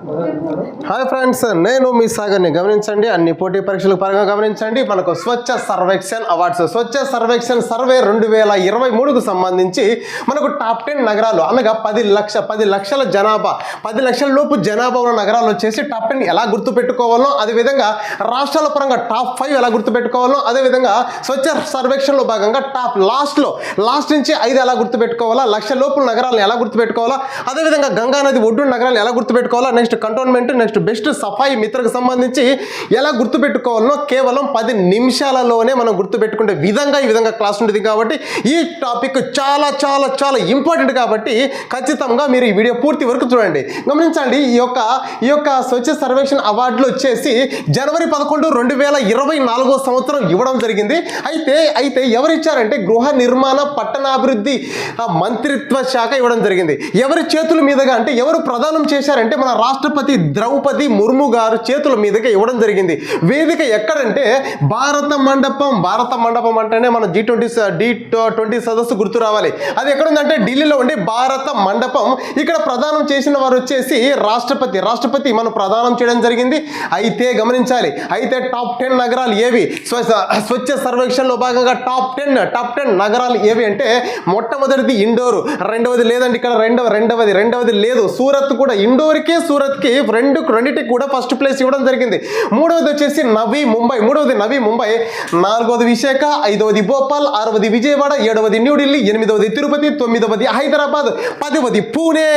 Hi friends నేను మీ సాగర్ని గమనించండి. అన్ని పోటీ పరీక్షల పరంగా గమనించండి. మనకు స్వచ్ఛ సర్వేక్షన్ అవార్డ్స్ స్వచ్ఛ సర్వేక్షన్ సర్వే రెండు వేల ఇరవై మూడుకు సంబంధించి మనకు టాప్ టెన్ నగరాలు అనగా పది లక్ష పది లక్షల జనాభా పది లక్షల లోపు జనాభా ఉన్న నగరాలు వచ్చేసి టాప్ టెన్ ఎలా గుర్తుపెట్టుకోవాలో అదేవిధంగా రాష్ట్రాల పరంగా టాప్ ఫైవ్ ఎలా గుర్తుపెట్టుకోవాలో అదేవిధంగా స్వచ్ఛ సర్వేక్షణలో భాగంగా టాప్ లాస్ట్లో లాస్ట్ నుంచి ఐదు ఎలా గుర్తుపెట్టుకోవాలా లక్ష లోపు నగరాలను ఎలా గుర్తుపెట్టుకోవాలా అదేవిధంగా గంగా నది ఒడ్డు నగరాలు ఎలా గుర్తుపెట్టుకోవాలా next next cantonment next best Safai మిత్రకు సంబంధించి ఎలా గుర్తుపెట్టుకోవాలో కేవలం పది నిమిషాలలోనే మనం గుర్తుపెట్టుకునే విధంగా ఈ విధంగా క్లాస్ ఉంటుంది కాబట్టి ఈ టాపిక్ చాలా చాలా చాలా ఇంపార్టెంట్ కాబట్టి ఖచ్చితంగా మీరు ఈ వీడియో పూర్తి వరకు చూడండి. గమనించండి ఈ యొక్క ఈ యొక్క స్వచ్ఛ సర్వేక్షణ అవార్డులు వచ్చేసి జనవరి పదకొండు రెండు వేల ఇరవై నాలుగో సంవత్సరం ఇవ్వడం జరిగింది. అయితే అయితే ఎవరు ఇచ్చారంటే గృహ నిర్మాణ పట్టణాభివృద్ధి మంత్రిత్వ శాఖ ఇవ్వడం జరిగింది. ఎవరి చేతుల మీదుగా అంటే ఎవరు ప్రదానం చేశారంటే మన రాష్ట్రపతి ద్రౌపది ముర్ము గారు చేతుల మీదకి ఇవ్వడం జరిగింది. వేదిక ఎక్కడంటే భారత మండపం భారత మండపం అంటేనే మన జీ ట్వంటీ డి ట్వంటీ సదస్సు గుర్తు రావాలి. అది ఎక్కడుందంటే ఢిల్లీలో ఉండి భారత మండపం. ఇక్కడ ప్రదానం చేసిన వారు వచ్చేసి రాష్ట్రపతి. రాష్ట్రపతి మనం ప్రదానం చేయడం జరిగింది. అయితే గమనించాలి. అయితే టాప్ టెన్ నగరాలు ఏవి? స్వచ్ఛ సర్వేక్షణలో భాగంగా టాప్ టెన్ టాప్ టెన్ నగరాలు ఏవి అంటే మొట్టమొదటిది ఇండోరు రెండవది లేదండి ఇక్కడ రెండవ రెండవది రెండవది లేదు. సూరత్ కూడా ఇండోర్కే సూరత్ భారత్కి రెండు రెండింటికి కూడా ఫస్ట్ ప్లేస్ ఇవ్వడం జరిగింది. మూడవది వచ్చేసి నవీ ముంబై. మూడవది నవీ ముంబై. నాలుగవది విశాఖ ఐదవది భోపాల్ ఆరవది విజయవాడ ఏడవది న్యూఢిల్లీ ఎనిమిదవది తిరుపతి తొమ్మిదవది హైదరాబాద్ పదవది పూణే.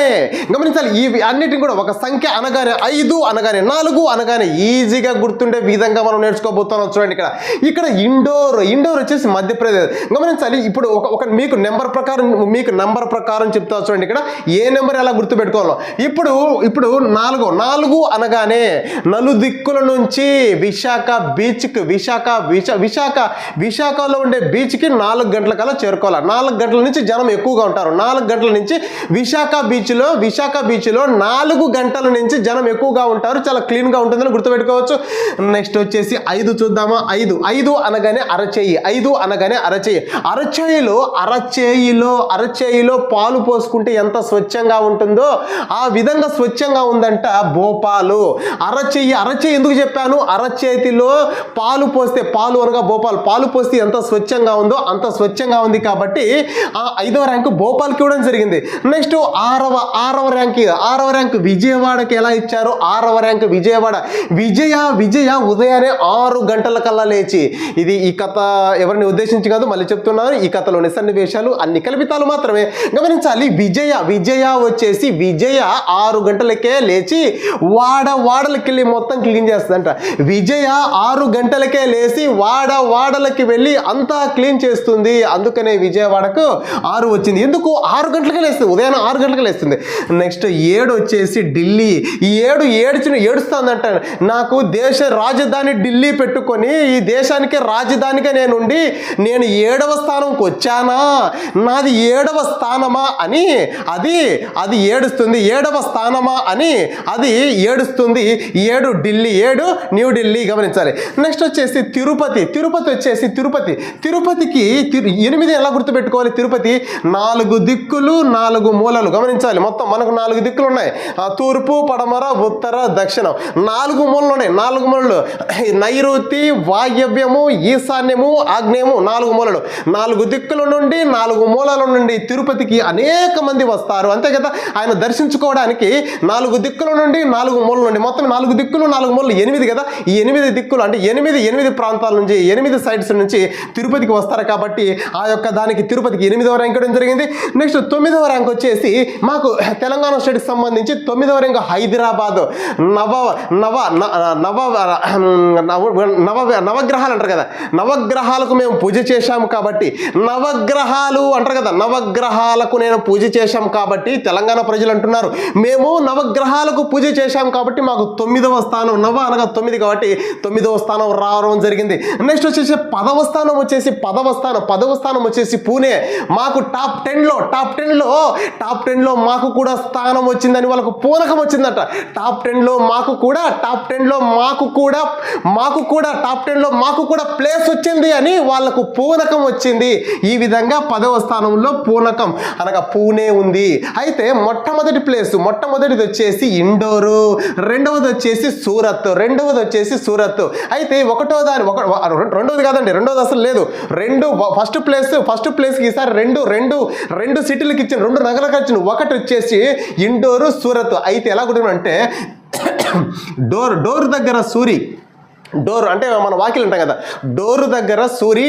గమనించాలి ఈ అన్నిటిని కూడా ఒక సంఖ్య అనగానే ఐదు అనగానే నాలుగు అనగానే ఈజీగా గుర్తుండే విధంగా మనం నేర్చుకోబోతున్నాం చూడండి ఇక్కడ. ఇక్కడ ఇండోర్ ఇండోర్ వచ్చేసి మధ్యప్రదేశ్. గమనించాలి ఇప్పుడు ఒక ఒక మీకు నెంబర్ ప్రకారం మీకు నెంబర్ ప్రకారం చెప్తా చూడండి ఇక్కడ. ఏ నెంబర్ ఎలా గుర్తుపెట్టుకోవాలో. ఇప్పుడు ఇప్పుడు నాలుగు నాలుగు అనగానే నలుదిక్కుల నుంచి విశాఖ బీచ్కి విశాఖ విశా విశాఖ విశాఖలో ఉండే బీచ్కి నాలుగు గంటల కల్లా చేరుకోవాలి. నాలుగు గంటల నుంచి జనం ఎక్కువగా ఉంటారు. నాలుగు గంటల నుంచి విశాఖ బీచ్లో విశాఖ బీచ్లో నాలుగు గంటల నుంచి జనం ఎక్కువగా ఉంటారు. చాలా క్లీన్గా ఉంటుందని గుర్తుపెట్టుకోవచ్చు. నెక్స్ట్ వచ్చేసి ఐదు చూద్దామా? ఐదు. ఐదు అనగానే అరచేయి. ఐదు అనగానే అరచేయి. అరచేయిలో అరచేయిలో అరచేయిలో పాలు పోసుకుంటే ఎంత స్వచ్ఛంగా ఉంటుందో ఆ విధంగా స్వచ్ఛంగా అంట భోపాలు. అరచేయి అరచేయి ఎందుకు చెప్పాను? అరచేతిలో పాలు పోస్తే పాలు అనగా భోపాల్. పాలు పోస్తే ఎంత స్వచ్ఛంగా ఉందో అంత స్వచ్ఛంగా ఉంది కాబట్టి ఆ ఐదవ ర్యాంకు భోపాల్కి ఇవ్వడం జరిగింది. నెక్స్ట్ ఆరవ ఆరవ ర్యాంక్ ఆరవ ర్యాంక్ విజయవాడకి ఎలా ఇచ్చారు? ఆరవ ర్యాంక్ విజయవాడ. విజయ విజయ ఉదయాన్నే ఆరు గంటల కల్లా లేచి. ఇది ఈ కథ ఎవరిని ఉద్దేశించి కాదు మళ్ళీ చెప్తున్నాను ఈ కథలోని సన్నివేశాలు అన్ని కల్పితాలు మాత్రమే. గమనించాలి విజయ విజయ వచ్చేసి విజయ ఆరు గంటలకే లేచి వాడ వాడలకి వెళ్ళి మొత్తం క్లీన్ చేస్తుందంట. విజయ ఆరు గంటలకే లేచి వాడ వాడలకి వెళ్ళి అంతా క్లీన్ చేస్తుంది. అందుకనే విజయవాడకు ఆరు వచ్చింది. ఎందుకు? ఆరు గంటలకే లేస్తుంది. ఉదయం ఆరు గంటలకు లేస్తుంది. నెక్స్ట్ ఏడు వచ్చేసి ఢిల్లీ. ఈ ఏడు ఏడ్చిన ఏడుస్తుందంట. నాకు దేశ రాజధాని ఢిల్లీ పెట్టుకొని ఈ దేశానికి రాజధానిగా నేను ఉండి నేను ఏడవ స్థానంకి వచ్చానా? నాది ఏడవ స్థానమా అని అది అది ఏడుస్తుంది. ఏడవ స్థానమా అని అది ఏడుస్తుంది. ఏడు ఢిల్లీ ఏడు న్యూఢిల్లీ గమనించాలి. నెక్స్ట్ వచ్చేసి తిరుపతి. తిరుపతి వచ్చేసి తిరుపతి. తిరుపతికి తిరు- ఎనిమిది ఎలా గుర్తుపెట్టుకోవాలి తిరుపతి? నాలుగు దిక్కులు నాలుగు మూలలు గమనించాలి. మొత్తం మనకు నాలుగు దిక్కులు ఉన్నాయి. తూర్పు పడమర ఉత్తర దక్షిణం. నాలుగు మూలలు ఉన్నాయి. నాలుగు మూలలు. నైరుతి వాయవ్యము ఈశాన్యము ఆగ్నేయము నాలుగు మూలలు. నాలుగు దిక్కుల నుండి నాలుగు మూలల నుండి తిరుపతికి అనేక మంది వస్తారు. అంతే కదా? ఆయన దర్శించుకోవడానికి నాలుగు దిక్కులు నుండి నాలుగు మూలల నుండి. మొత్తం నాలుగు దిక్కులు నాలుగు మూలలు ఎనిమిది కదా? ఈ ఎనిమిది దిక్కులు అంటే ఎనిమిది ఎనిమిది ప్రాంతాల నుంచి ఎనిమిది సైడ్స్ నుంచి తిరుపతికి వస్తారు కాబట్టి ఆ యొక్క దానికి తిరుపతికి ఎనిమిదవ ర్యాంక్ ఇవ్వడం జరిగింది. నెక్స్ట్ తొమ్మిదవ ర్యాంక్ వచ్చేసి మాకు తెలంగాణ స్టేట్కి సంబంధించి తొమ్మిదవ ర్యాంక్ హైదరాబాద్. నవ నవ న- నవ నవ నవ నవగ్రహాలు అంటారు కదా? నవగ్రహాలకు మేము పూజ చేశాము కాబట్టి నవగ్రహాలు అంటారు కదా? నవగ్రహాలకు నేను పూజ చేశాం కాబట్టి తెలంగాణ ప్రజలు అంటున్నారు. మేము నవగ్రహాలు నవగ్రహాలకు పూజ చేశాం కాబట్టి మాకు తొమ్మిదవ స్థానం నవ అనగా తొమ్మిది కాబట్టి తొమ్మిదవ స్థానం రావడం జరిగింది. నెక్స్ట్ వచ్చేసి పదవ స్థానం వచ్చేసి పదవ స్థానం. పదవ స్థానం వచ్చేసి పూణే. మాకు టాప్ టెన్లో టాప్ టెన్లో టాప్ టెన్లో మాకు కూడా స్థానం వచ్చిందని వాళ్ళకు పూనకం వచ్చిందట. టాప్ టెన్లో మాకు కూడా టాప్ టెన్లో మాకు కూడా మాకు కూడా టాప్ టెన్లో మాకు కూడా ప్లేస్ వచ్చింది అని వాళ్ళకు పూనకం వచ్చింది. ఈ విధంగా పదవ స్థానంలో పూనకం అనగా పూణే ఉంది. అయితే మొట్టమొదటి ప్లేస్ మొట్టమొదటిది వచ్చేసి ఇండోరు రెండవది వచ్చేసి సూరత్ రెండవది వచ్చేసి సూరత్ అయితే ఒకటో దాని ఒక రెండవది కాదండి రెండవది అసలు లేదు. రెండు ఫస్ట్ ప్లేస్ ఫస్ట్ ప్లేస్కి ఈసారి రెండు రెండు రెండు సిటీలకు ఇచ్చిన రెండు నగరాలకు ఇచ్చిన ఒకటి వచ్చేసి ఇండోరు సూరత్ అయితే ఎలా అంటే డోర్ డోర్ దగ్గర సూరి డోర్ అంటే మన వాకిలు ఉంటాం కదా డోర్ దగ్గర సూరి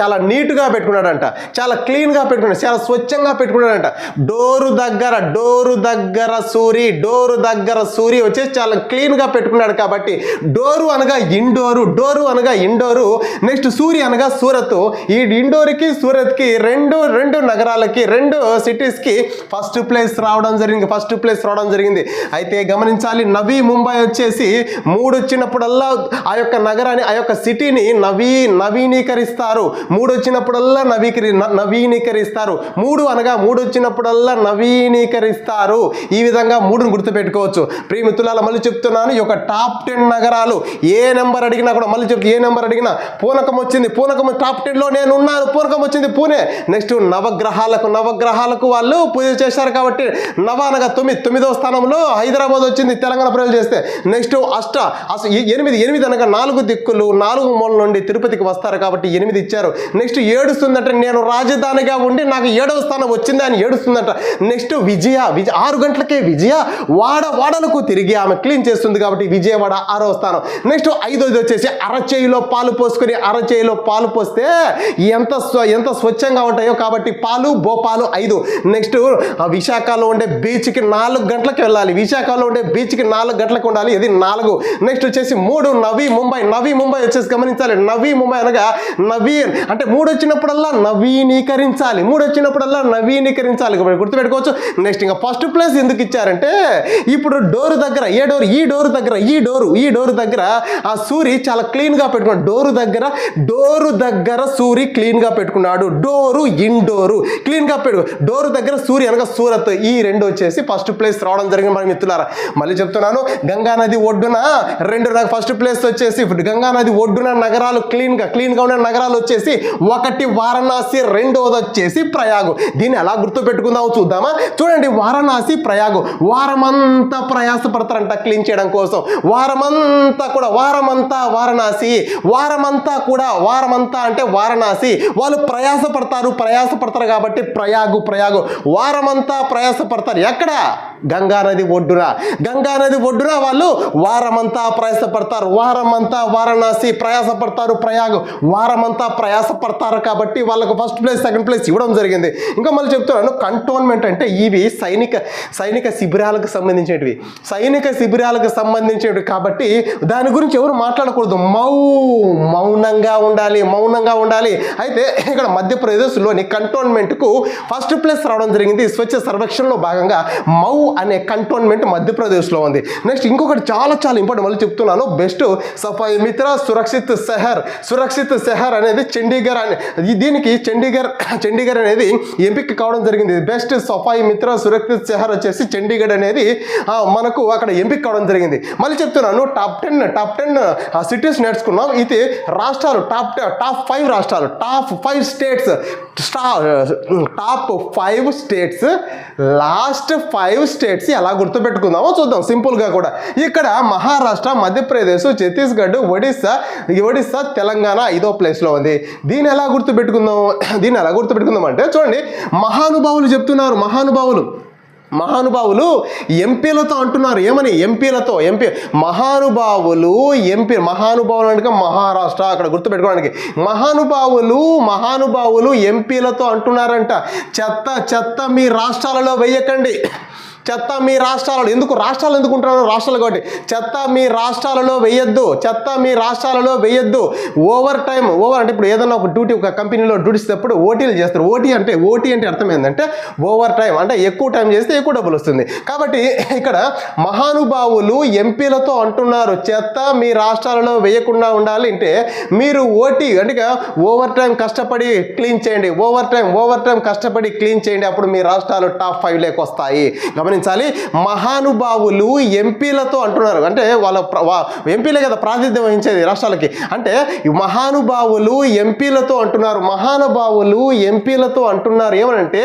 చాలా నీట్గా పెట్టుకున్నాడంట చాలా క్లీన్గా పెట్టుకున్నాడు చాలా స్వచ్ఛంగా పెట్టుకున్నాడంట. డోరు దగ్గర డోరు దగ్గర సూరి డోరు దగ్గర సూరి వచ్చేసి చాలా క్లీన్గా పెట్టుకున్నాడు కాబట్టి డోరు అనగా ఇండోరు డోరు అనగా ఇండోరు నెక్స్ట్ సూరి అనగా సూరత్ ఈ ఇండోర్కి సూరత్కి రెండు రెండు నగరాలకి రెండు సిటీస్కి ఫస్ట్ ప్లేస్ రావడం జరిగింది ఫస్ట్ ప్లేస్ రావడం జరిగింది. అయితే గమనించాలి నవీ ముంబై వచ్చేసి మూడు వచ్చినప్పుడల్లా ఆ యొక్క నగరాన్ని ఆ యొక్క సిటీని నవీ నవీనీకరిస్తారు. మూడు వచ్చినప్పుడల్లా నవీకరి నవీనీకరిస్తారు. మూడు అనగా మూడు వచ్చినప్పుడల్లా నవీనీకరిస్తారు. ఈ విధంగా మూడును గుర్తుపెట్టుకోవచ్చు. ప్రియమిత్రులాల మళ్ళీ చెప్తున్నాను ఈ యొక్క టాప్ టెన్ నగరాలు ఏ నెంబర్ అడిగినా కూడా మళ్ళీ చెప్తే ఏ నెంబర్ అడిగినా పూనకం వచ్చింది పూనకం టాప్ టెన్లో నేను ఉన్నాను పూనకం వచ్చింది పూణే. నెక్స్ట్ నవగ్రహాలకు నవగ్రహాలకు వాళ్ళు పూజ చేశారు కాబట్టి నవ అనగా తొమ్మిది తొమ్మిదవ స్థానంలో హైదరాబాద్ వచ్చింది తెలంగాణ ప్రజలు చేస్తే. నెక్స్ట్ అష్ట అసలు ఎనిమిది ఎనిమిది అనగా నాలుగు దిక్కులు నాలుగు మూల నుండి తిరుపతికి వస్తారు కాబట్టి ఎనిమిది ఇచ్చారు. నెక్స్ట్ ఏడుస్తుందంటే నేను రాజధానిగా ఉండి నాకు ఏడవ స్థానం వచ్చింది అని ఏడుస్తుందంట. నెక్స్ట్ విజయ విజయ ఆరు గంటలకే విజయ వాడ వాడలకు తిరిగి ఆమె క్లీన్ చేస్తుంది కాబట్టి విజయవాడ ఆరవ స్థానం. నెక్స్ట్ ఐదోది వచ్చేసి అరచేయిలో పాలు పోసుకొని అరచేయిలో పాలు పోస్తే ఎంత స్వ- ఎంత స్వచ్ఛంగా ఉంటాయో కాబట్టి పాలు భోపాలు ఐదు. నెక్స్ట్ విశాఖలో ఉండే బీచ్కి నాలుగు గంటలకు వెళ్ళాలి. విశాఖలో ఉండే బీచ్కి నాలుగు గంటలకు ఉండాలి. ఇది నాలుగు. నెక్స్ట్ వచ్చేసి మూడు నవీ ముంబై నవీ ముంబై వచ్చేసి గమనించాలి. నవీ ముంబై అనగా నవీన్. అంటే మూడు వచ్చినప్పుడల్లా నవీనీకరించాలి. మూడు వచ్చినప్పుడల్లా నవీనీకరించాలి. కాబట్టి గుర్తుపెట్టుకోవచ్చు. నెక్స్ట్ ఇంకా ఫస్ట్ ప్లేస్ ఎందుకు ఇచ్చారంటే ఇప్పుడు డోర్ దగ్గర ఏ డోర్ ఈ డోర్ దగ్గర ఈ డోరు ఈ డోర్ దగ్గర ఆ సూరి చాలా క్లీన్గా పెట్టుకున్నాడు. డోరు దగ్గర డోరు దగ్గర సూరి క్లీన్గా పెట్టుకున్నాడు. డోరు ఇండోరు క్లీన్గా పెట్టు. డోరు దగ్గర సూర్య అనగా సూరత్. ఈ రెండు వచ్చేసి ఫస్ట్ ప్లేస్ రావడం జరిగింది మన మిత్రులారా. మళ్ళీ చెప్తున్నాను గంగా నది ఒడ్డున రెండు నాకు ఫస్ట్ ప్లేస్ వచ్చేసి గంగా నది ఒడ్డున నగరాలు క్లీన్గా క్లీన్గా ఉన్న నగరాలు వచ్చేసి ఒకటి వారణాసి రెండవది వచ్చేసి ప్రయాగు. దీన్ని ఎలా గుర్తుపెట్టుకుందామో చూద్దామా? చూడండి వారణాసి ప్రయాగు. వారమంతా ప్రయాసపడతారంట క్లీన్ చేయడం కోసం. వారమంతా కూడా వారమంతా వారణాసి. వారమంతా కూడా వారమంతా అంటే వారణాసి. వాళ్ళు ప్రయాసపడతారు ప్రయాసపడతారు కాబట్టి ప్రయాగు ప్రయాగు. వారమంతా ప్రయాసపడతారు. ఎక్కడ? గంగా నది ఒడ్డున. గంగా నది ఒడ్డున వాళ్ళు వారమంతా ప్రయాసపడతారు. వారమంతా వారణాసి ప్రయాసపడతారు ప్రయాగు. వారమంతా ప్రయాసపడతారు కాబట్టి వాళ్ళకు ఫస్ట్ ప్లేస్ సెకండ్ ప్లేస్ ఇవ్వడం జరిగింది. ఇంకా మళ్ళీ చెప్తున్నాను కంటోన్మెంట్ అంటే ఇవి సైనిక సైనిక శిబిరాలకు సంబంధించినవి సైనిక శిబిరాలకు సంబంధించినవి కాబట్టి దాని గురించి ఎవరు మాట్లాడకూడదు. మౌ మౌనంగా ఉండాలి మౌనంగా ఉండాలి. అయితే ఇక్కడ మధ్యప్రదేశ్లోని కంటోన్మెంట్కు ఫస్ట్ ప్లేస్ రావడం జరిగింది. స్వచ్ఛ సర్వేక్షణలో భాగంగా మౌ అనే కంటోన్మెంట్ మధ్యప్రదేశ్లో ఉంది. నెక్స్ట్ ఇంకొకటి చాలా చాలా ఇంపార్టెంట్ మళ్ళీ చెప్తున్నాను. బెస్ట్ సఫాయి మిత్ర సురక్షిత్ సెహర్. సురక్షిత్ సెహర్ అనేది చండీగఢ్ అనే దీనికి చండీగఢ్ చండీగఢ్ అనేది ఎంపిక కావడం జరిగింది. బెస్ట్ సఫాయి మిత్ర సురక్షిత్ సెహర్ వచ్చేసి చండీగఢ్ అనేది మనకు అక్కడ ఎంపిక కావడం జరిగింది. మళ్ళీ చెప్తున్నాను top ten top ten cities నేర్చుకున్నాం. ఇది రాష్ట్రాలు టాప్ టాప్ ఫైవ్ రాష్ట్రాలు. Top five states top five states last five states ఎలా గుర్తుపెట్టుకుందామో చూద్దాం. సింపుల్గా కూడా. ఇక్కడ మహారాష్ట్ర మధ్యప్రదేశ్ ఛత్తీస్గఢ్ ఒడిస్సా ఒడిస్సా తెలంగాణ ఐదో ప్లేస్లో ఉంది. దీన్ని ఎలా గుర్తుపెట్టుకుందాం? దీన్ని ఎలా గుర్తుపెట్టుకుందాం అంటే చూడండి. మహానుభావులు చెప్తున్నారు. మహానుభావులు. మహానుభావులు ఎంపీలతో అంటున్నారు. ఏమని? ఎంపీలతో. ఎంపీ మహానుభావులు ఎంపీ మహానుభావులు అంటే మహారాష్ట్ర అక్కడ గుర్తుపెట్టుకోవడానికి. మహానుభావులు మహానుభావులు ఎంపీలతో అంటున్నారంట. చెత్త చెత్త మీ రాష్ట్రాలలో వేయకండి. చెత్త మీ రాష్ట్రాలలో ఎందుకు రాష్ట్రాలు ఎందుకు ఉంటున్నారు రాష్ట్రాలు కాబట్టి. చెత్త మీ రాష్ట్రాలలో వేయొద్దు చెత్త మీ రాష్ట్రాలలో వేయొద్దు. ఓవర్ టైం ఓవర్ అంటే ఇప్పుడు ఏదైనా ఒక డ్యూటీ ఒక కంపెనీలో డ్యూటీస్ తెప్పుడు ఓటీలు చేస్తారు. ఓటీ అంటే ఓటీ అంటే అర్థం ఏంటంటే ఓవర్ టైం అంటే ఎక్కువ టైం చేస్తే ఎక్కువ డబ్బులు వస్తుంది. కాబట్టి ఇక్కడ మహానుభావులు ఎంపీలతో అంటున్నారు చెత్త మీ రాష్ట్రాలలో వేయకుండా ఉండాలి అంటే మీరు ఓటీ అంటే ఓవర్ టైం కష్టపడి క్లీన్ చేయండి. ఓవర్ టైం ఓవర్ టైం కష్టపడి క్లీన్ చేయండి. అప్పుడు మీ రాష్ట్రాలు టాప్ ఫైవ్ లేక వస్తాయి. గమని గమనించాలి. మహానుభావులు ఎంపీలతో అంటున్నారు. అంటే వాళ్ళ ఎంపీలే కదా ప్రాతినిధ్యం వహించేది రాష్ట్రాలకి. అంటే మహానుభావులు ఎంపీలతో అంటున్నారు. మహానుభావులు ఎంపీలతో అంటున్నారు. ఏమనంటే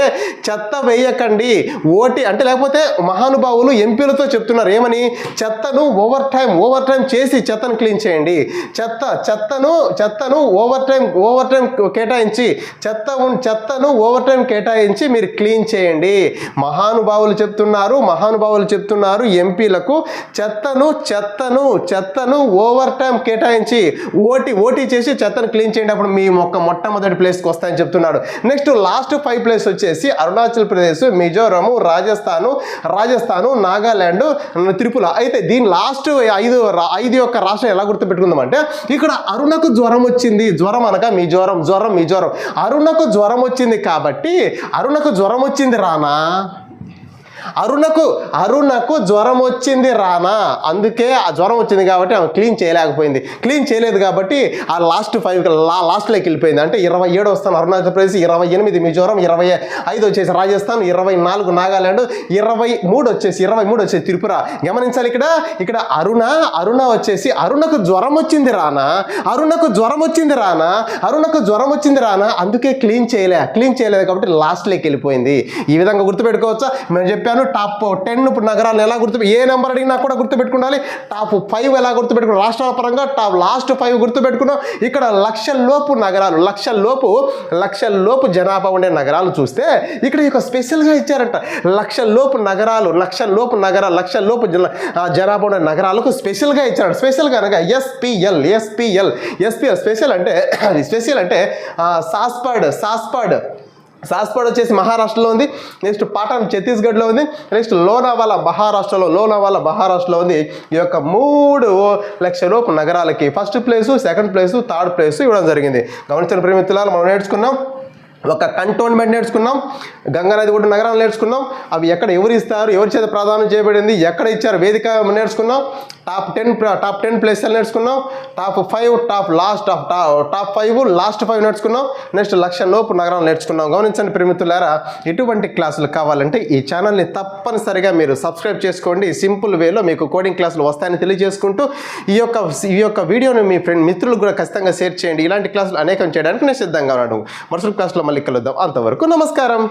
చెత్త వేయకండి ఓటి అంటే లేకపోతే మహానుభావులు ఎంపీలతో చెప్తున్నారు. ఏమని? చెత్తను ఓవర్ టైం ఓవర్ టైం చేసి చెత్తను క్లీన్ చేయండి. చెత్త చెత్తను చెత్తను ఓవర్ టైం ఓవర్ టైం కేటాయించి చెత్త చెత్తను ఓవర్ టైం కేటాయించి మీరు క్లీన్ చేయండి. మహానుభావులు చెప్తున్నారు మహానుభావులు చెప్తున్నారు ఎంపీలకు చెత్తను చెత్తను చెత్తను ఓవర్ టైం కేటాయించి ఓటీ ఓటీ చేసి చెత్తను క్లీన్ చేయండి. అప్పుడు మీ మొక్క మొట్టమొదటి ప్లేస్కి వస్తాయని చెప్తున్నాడు. నెక్స్ట్ లాస్ట్ ఫైవ్ ప్లేస్ వచ్చేసి అరుణాచల్ ప్రదేశ్ మిజోరము రాజస్థాను రాజస్థాను నాగాల్యాండ్ త్రిపుర. అయితే దీని లాస్ట్ ఐదు ఐదు యొక్క రాష్ట్రం ఎలా గుర్తుపెట్టుకుందాం అంటే ఇక్కడ అరుణకు జ్వరం వచ్చింది. జ్వరం అనగా మీ జ్వరం జ్వరం మీ జ్వరం అరుణకు జ్వరం వచ్చింది కాబట్టి అరుణకు జ్వరం వచ్చింది రానా? అరుణకు అరుణకు జ్వరం వచ్చింది రానా. అందుకే ఆ జ్వరం వచ్చింది కాబట్టి ఆమె క్లీన్ చేయలేకపోయింది. క్లీన్ చేయలేదు కాబట్టి ఆ లాస్ట్ ఫైవ్ లాస్ట్లోకి వెళ్ళిపోయింది. అంటే ఇరవై ఏడు వస్తాను అరుణాచల్ ప్రదేశ్ ఇరవై ఎనిమిది మిజోరం ఇరవై ఐదు వచ్చేసి రాజస్థాన్ ఇరవై నాలుగు నాగాల్యాండ్ ఇరవై మూడు వచ్చేసి ఇరవై మూడు వచ్చేసి త్రిపుర. గమనించాలి ఇక్కడ ఇక్కడ అరుణ అరుణ వచ్చేసి అరుణకు జ్వరం వచ్చింది రానా. అరుణకు జ్వరం వచ్చింది రానా. అరుణకు జ్వరం వచ్చింది రానా. అందుకే క్లీన్ చేయలే క్లీన్ చేయలేదు కాబట్టి లాస్ట్లోకి వెళ్ళిపోయింది. ఈ విధంగా గుర్తుపెట్టుకోవచ్చా? మేము చెప్పాను టాప్ టెన్ నగరాలు ఎలా గుర్తు ఏ నెంబర్ అడిగినా కూడా గుర్తుపెట్టుకోవాలి టాప్ ఫైవ్ ఎలా గుర్తుపెట్టుకున్నాం రాష్ట్రాల పరంగా టాప్ లాస్ట్ ఫైవ్ గుర్తుపెట్టుకున్నాం ఇక్కడ లక్షల్లోపు నగరాలు లక్ష లోపు లక్ష లోపు జనాభా ఉండే నగరాలు చూస్తే ఇక్కడ ఇక స్పెషల్గా ఇచ్చారంట. లక్ష లోపు నగరాలు లక్ష లోపు నగరాలు లక్ష లోపు జనాభా ఉండే నగరాలకు స్పెషల్గా ఇచ్చారు స్పెషల్గా అనగా ఎస్పిఎల్ ఎస్పిఎల్ ఎస్పిఎల్ స్పెషల్ అంటే అది స్పెషల్ అంటే సాస్పర్డ్ సాస్పర్డ్ సాస్పడ్ వచ్చేసి మహారాష్ట్రలో ఉంది. నెక్స్ట్ పాటన్ ఛత్తీస్గఢ్లో ఉంది. నెక్స్ట్ లోనావాలా మహారాష్ట్రలో లోనావాలా మహారాష్ట్రలో ఉంది. ఈ యొక్క మూడు లక్ష లోపు నగరాలకి first place second place third place ఇవ్వడం జరిగింది. గమనించిన ప్రేమితులాలు మనం నేర్చుకున్నాం ఒక కంటోన్మెంట్ నేర్చుకున్నాం. గంగానది ఒడ్డు నగరాలు నేర్చుకున్నాం. అవి ఎక్కడ ఎవరు ఇస్తారు ఎవరి చేత ప్రాధాన్యం చేయబడింది ఎక్కడ ఇచ్చారు వేదిక నేర్చుకున్నాం. టాప్ టెన్ టాప్ టెన్ ప్లేస్లు నేర్చుకున్నాం. Top five top last top top five last five నేర్చుకున్నాం. నెక్స్ట్ లక్ష లోపు నగరాలు నేర్చుకున్నాం. గమనించండి ప్రేమితులారా ఇటువంటి క్లాసులు కావాలంటే ఈ ఛానల్ని తప్పనిసరిగా మీరు సబ్స్క్రైబ్ చేసుకోండి. సింపుల్ వేలో మీకు కోడింగ్ క్లాసులు వస్తాయని తెలియజేసుకుంటూ ఈ యొక్క ఈ యొక్క వీడియోని మీ ఫ్రెండ్ మిత్రులు కూడా ఖచ్చితంగా షేర్ చేయండి. ఇలాంటి క్లాసులు అనేకం చేయడానికి నేను సిద్ధంగా ఉన్నాను. మరుసటి క్లాస్లో మళ్ళీ కలుద్దాం. అంతవరకు నమస్కారం.